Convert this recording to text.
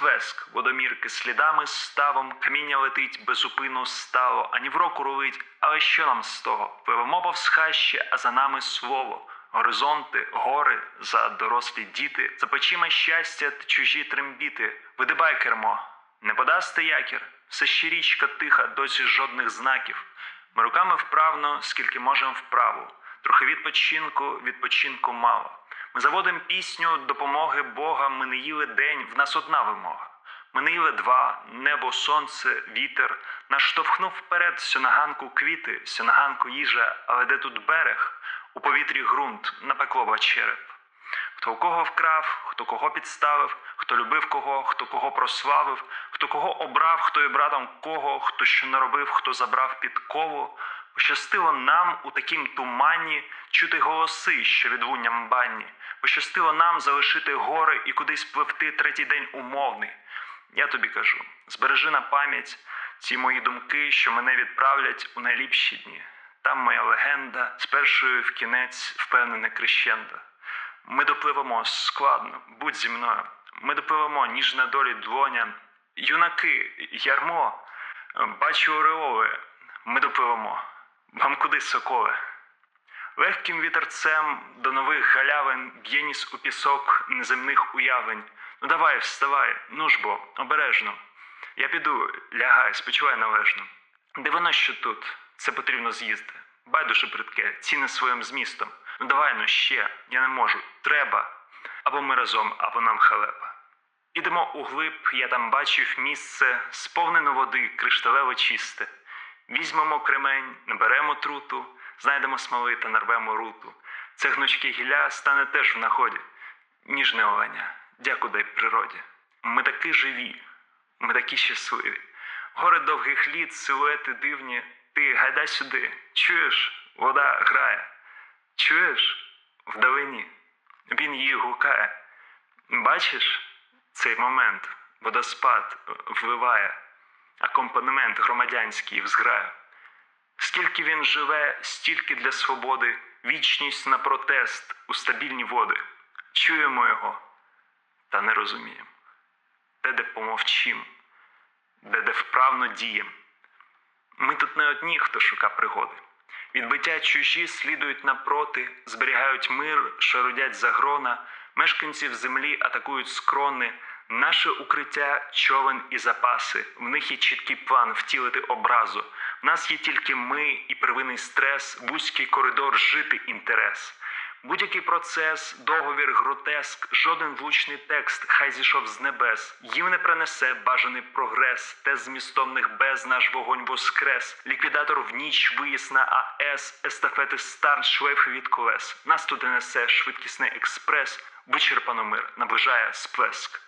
сплеск, водомірки слідами ставом, каміння летить безупину стало, ані в року рулить, але що нам з того? Пливемо повз хащі, а за нами слово. Горизонти, гори, за дорослі діти, за плечима щастя та чужі трембіти. Видибай кермо, не подасти якір, все ще річка тиха, досі жодних знаків. Ми руками вправно, скільки можемо вправо. Трохи відпочинку, відпочинку мало. Ми заводимо пісню допомоги Бога. Ми не їли день, в нас одна вимога. Ми не їли два, небо, сонце, вітер. Нас штовхнув вперед сьонаганку квіти, сьонаганку їжа, але де тут берег? У повітрі ґрунт, напекло череп. Хто кого вкрав, хто кого підставив, хто любив кого, хто кого прославив, хто кого обрав, хто і братом кого, хто що наробив, хто забрав підкову. Пощастило нам у такім тумані чути голоси, що відлунням банні. Пощастило нам залишити гори і кудись пливти третій день умовний. Я тобі кажу, збережи на пам'ять ці мої думки, що мене відправлять у найліпші дні. Там моя легенда з першою в кінець впевнене крещендо. Ми допливемо складно, будь зі мною. Ми допливемо, ніж на долі долоня. Юнаки, ярмо, бачу ореоли. Ми допливемо. Вам куди соколи? Легким вітерцем до нових галявин б'є ніс у пісок неземних уявлень. Ну давай, вставай, ну ж бо, обережно. Я піду, лягай, спочивай належно. Дивино, що тут, це потрібно з'їсти. Байдуже притке, ціни своїм змістом. Ну давай ну ще, я не можу, треба. Або ми разом, або нам халепа. Ідемо у глиб, я там бачив місце, сповнено води, кришталево чисте. Візьмемо кремень, наберемо труту, знайдемо смоли та нарвемо руту. Це гнучке гілля стане теж в наході. Ніжне оленя, дяку дай природі. Ми такі живі, ми такі щасливі. Гори довгих літ, силуети дивні. Ти гайдай сюди. Чуєш, вода грає. Чуєш? Вдалині. Він її гукає. Бачиш цей момент, водоспад вливає акомпанемент громадянський в зграю. Скільки він живе, стільки для свободи, вічність на протест у стабільні води. Чуємо його, та не розуміємо. Де де помовчим, де де вправно дієм. Ми тут не одні, хто шука пригоди. Відбиття чужі слідують напроти, зберігають мир, шарудять загрона, мешканців землі атакують скрони, наше укриття, човен і запаси. В них є чіткий план втілити образу. В нас є тільки ми і первинний стрес, вузький коридор жити інтерес. Будь-який процес, договір, гротеск, жоден влучний текст, хай зійшов з небес. Їм не принесе бажаний прогрес, те змістовних без наш вогонь воскрес. Ліквідатор в ніч виїзд на АЕС, естафети старт, шлейфи від колес. Нас туди несе швидкісний експрес. Вичерпано мир, наближає сплеск.